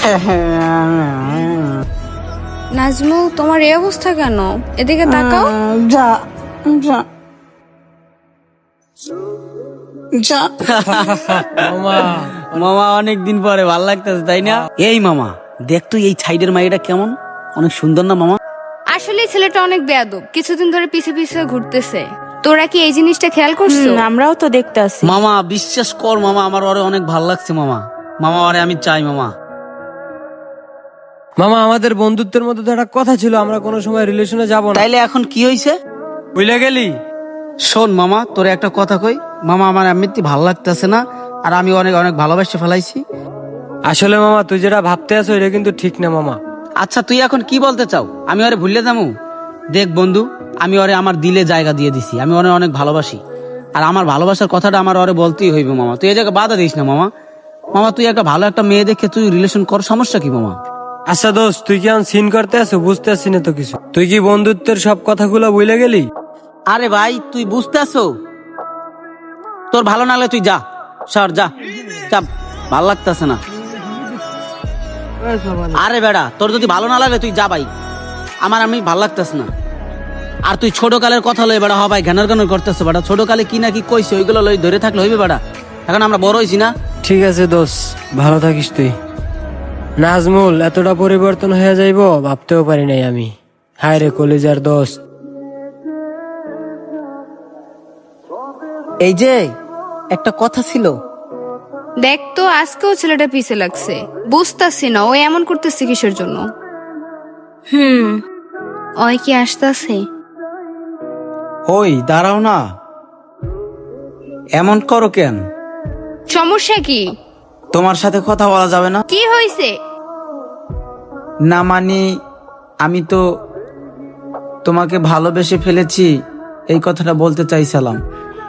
নাজমুল তোমার এই অবস্থা কেন? এদিকে তাকাও। যা যা। মামা। অনেক দিন পরে ভালো লাগতেছে তাই না? এই মামা দেখ তো এই সাইডের মাইটা কেমন? অনেক সুন্দর না মামা? আসলে ছেলেটা অনেক বেয়াদব কিছুদিন ধরে পিছে পিছে ঘুরতেছে। তোরা কি এই জিনিসটা খেয়াল করছ? হুম, আমরাও তো দেখতে মামা বিশ্বাস কর মামা আমার ওরে অনেক ভালো লাগছে মামা। মামা ওরে আমি চাই মামা। মামা আমাদের বন্ধুত্বের মধ্যে তো একটা কথা ছিল আমরা কোনো সময় রিলেশনে যাব না। তাইলে এখন কি হইছে? বুঝলে গেলি? শোন মামা তোরে একটা কথা কই। মামা আমার এমনিতে ভালো লাগতেছে না আর আমি অনেক অনেক ভালোবাসে ফেলাইছি। আসলে মামা তুই যেটা ভাবতে আছো এটা কিন্তু ঠিক না মামা। আচ্ছা তুই এখন কি বলতে চাও? আমি ওরে ভুললে যাব? দেখ বন্ধু আমি ওরে আমার দিলে জায়গা দিয়ে দিছি আমি ওরে অনেক ভালোবাসি। আর আমার ভালোবাসার কথাটা আমার ওরে বলতেই হইবে মামা। তুই এই জায়গায় বাধা দিস না মামা। মামা তুই একটা ভালো একটা মেয়ে দেখে তুই রিলেশন কর সমস্যা কি মামা? আচ্ছা দোস্ত তুই কি এখন সিন করতে আছো? বুঝতে আসছি না তো কিছু। তুই কি বন্ধুত্বের সব কথাগুলো বুঝলে গেলি? আরে ভাই তুই বুঝতে আসো তোর ভালো না লাগলে তুই যা। সর যা। যা ভালো লাগতেছে না। আরে বেড়া তোর যদি ভালো না লাগে তুই যা ভাই। আমার আমি ভালো লাগতেছে না। আর তুই ছোট কালের কথা লই বেড়া হবাই ঘ্যানার গানের করতেছে বেড়া। ছোট কালে কি না কি কইছে ওইগুলো লই ধরে থাকলে হইবে বেড়া। এখন আমরা বড় হইছি না? ঠিক আছে দোস্ত ভালো থাকিস তুই। নাজমুল এতটা পরিবর্তন হয়ে যাইবো ভাবতেও পারি নাই আমি। হায় রে কলিজার দোস্ত। এই যে একটা কথা ছিল। দেখ তো আজকেও ছেলেটা পিছে লাগছে। বুঝতাছি না ও এমন করতেছে কিসের জন্য? হুম। ওই কি আসতেছে? ওই দাঁড়াও না। এমন করো কেন? সমস্যা কি? তোমার সাথে কথা বলা যাবে না? কি হয়েছে না মানি আমি তো তোমাকে ভালোবেসে ফেলেছি এই কথাটা বলতে চাইছিলাম।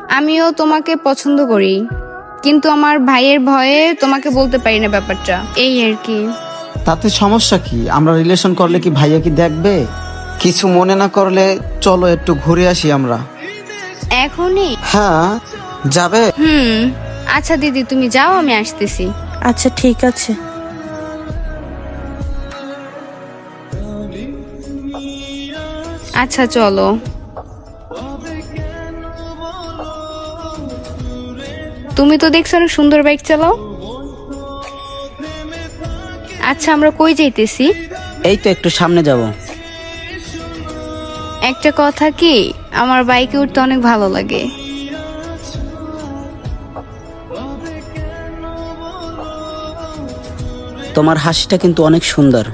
আমিও তোমাকে পছন্দ করি কিন্তু আমার ভাইয়ের ভয়ে তোমাকে বলতে পারি না ব্যাপারটা। এই আর কি। তাতে সমস্যা কি? আমরা রিলেশন করলে কি ভাইয়া কি দেখবে? কিছু মনে না করলে চলো একটু ঘুরে আসি আমরা। এখনই? হ্যাঁ যাবে? হুম। আচ্ছা দিদি তুমি যাও আমি আসতেছি। আচ্ছা ঠিক আছে। আচ্ছা চলো। তুমি তো দেখছ অনেক সুন্দর বাইক চালাও। আচ্ছা আমরা কই যাইতেছি? এই তো একটু সামনে যাব। একটা কথা কি আমার বাইকে উঠতে অনেক ভালো লাগে। তোমার হাসিটা কিন্তু অনেক সুন্দর।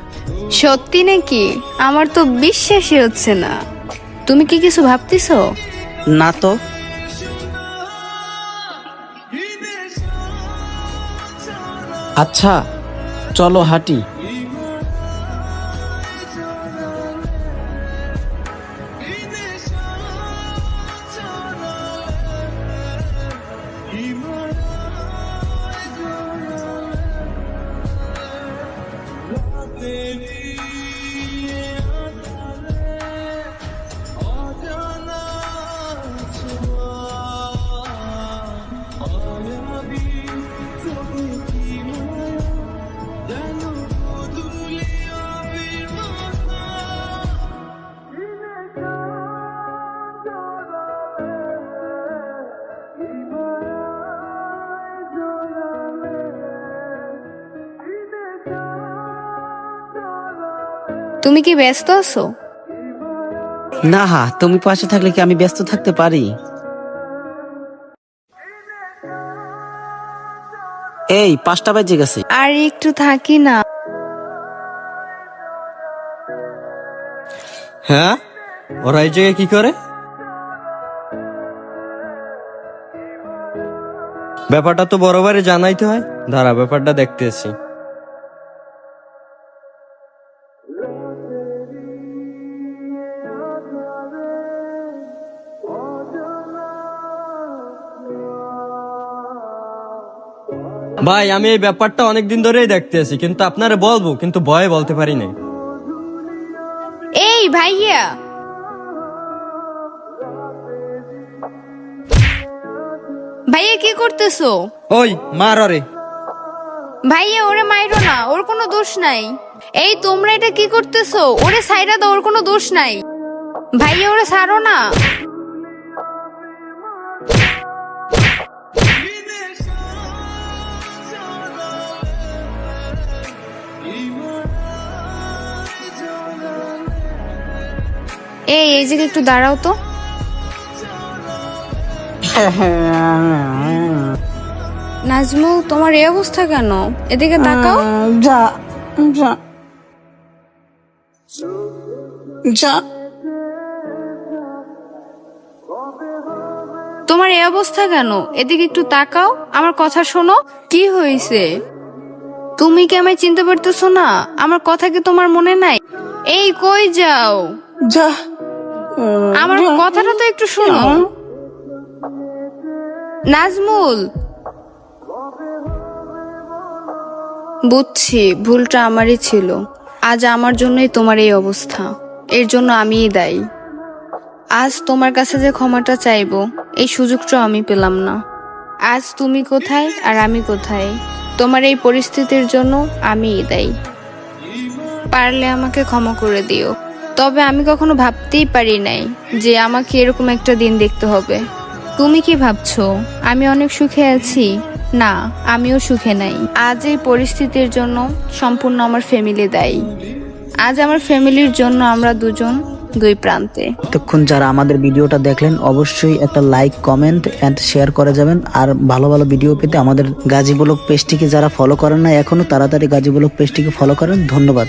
সত্যি নাকি? আমার তো বিশ্বাসই হচ্ছে না। তুমি কি কিছু ভাবতেছ? না তো। আচ্ছা চলো হাঁটি। তুমি কি ব্যস্ত আছো? না হা তুমি পাশে থাকলে কি আমি ব্যস্ত থাকতে পারি? এই পাঁচটা বাজে গেছে। আর একটু থাকি না। হ্যাঁ? ওরা এই জায়গায় কি করে? ব্যাপারটা তো বরাবরই জানাইতে হয়। দাঁড়া ব্যাপারটা দেখতেছি। ভাই আমি এই ব্যাপারটা অনেকদিন ধরেই দেখতেছি কিন্তু আপনারে বলব কিন্তু ভয়ে বলতে পারি নাই। এই ভাইয়া। ভাইয়া কি করতেছো? ওই মার রে ভাইয়া ওরে মাইরো না ওর কোনো দোষ নাই। এই তোমরা এটা কি করতেছো? ওরে সাইরা দাও ওর কোনো দোষ নাই। ভাইয়া ওরে ছাড়ো না। এই এই জায়গায় একটু দাঁড়াও তো। নাজমুল তোমার এই অবস্থা কেন? এদিকে তাকাও। যা যা। যা। তোমার এই অবস্থা কেন? এদিকে একটু তাকাও। আমার কথা শোনো। কি হয়েছে? তুমি কি আমায় চিনতে পারতেছো না? আমার কথা কি তোমার মনে নাই? এই কই যাও? যা। আমার কথাটা তো একটু শোনো। নাজমুল। বুঝছি ভুলটা আমারই ছিল। আজ আমার জন্যই তোমার এই অবস্থা। এর জন্য আমিই দায়ী। আজ তোমার কাছে যে ক্ষমাটা চাইব এই সুযোগটা আমি পেলাম না। আজ তুমি কোথায় আর আমি কোথায়? তোমার এই পরিস্থিতির জন্য আমিই দায়ী। পারলে আমাকে ক্ষমা করে দিও। তবে আমি কখনো ভাবতেই পারি নাই যে আমাকে এরকম একটা দিন দেখতে হবে। তুমি কি ভাবছ? আমি অনেক সুখে আছি। না, আমিও সুখে নাই। আজ এই পরিস্থিতির জন্য সম্পূর্ণ আমার ফ্যামিলি দায়ী। আজ আমার ফ্যামিলির জন্য আমরা দুজন দুই প্রান্তে। এতক্ষণ যারা আমাদের ভিডিওটা দেখলেন, অবশ্যই একটা লাইক কমেন্ট এন্ড শেয়ার করে যাবেন। আর ভালো ভালো ভিডিও পেতে আমাদের গাজী ব্লগ পেজটিকে যারা ফলো করেন না এখনও, তাড়াতাড়ি গাজী ব্লগ পেজটিকে ফলো করেন। ধন্যবাদ।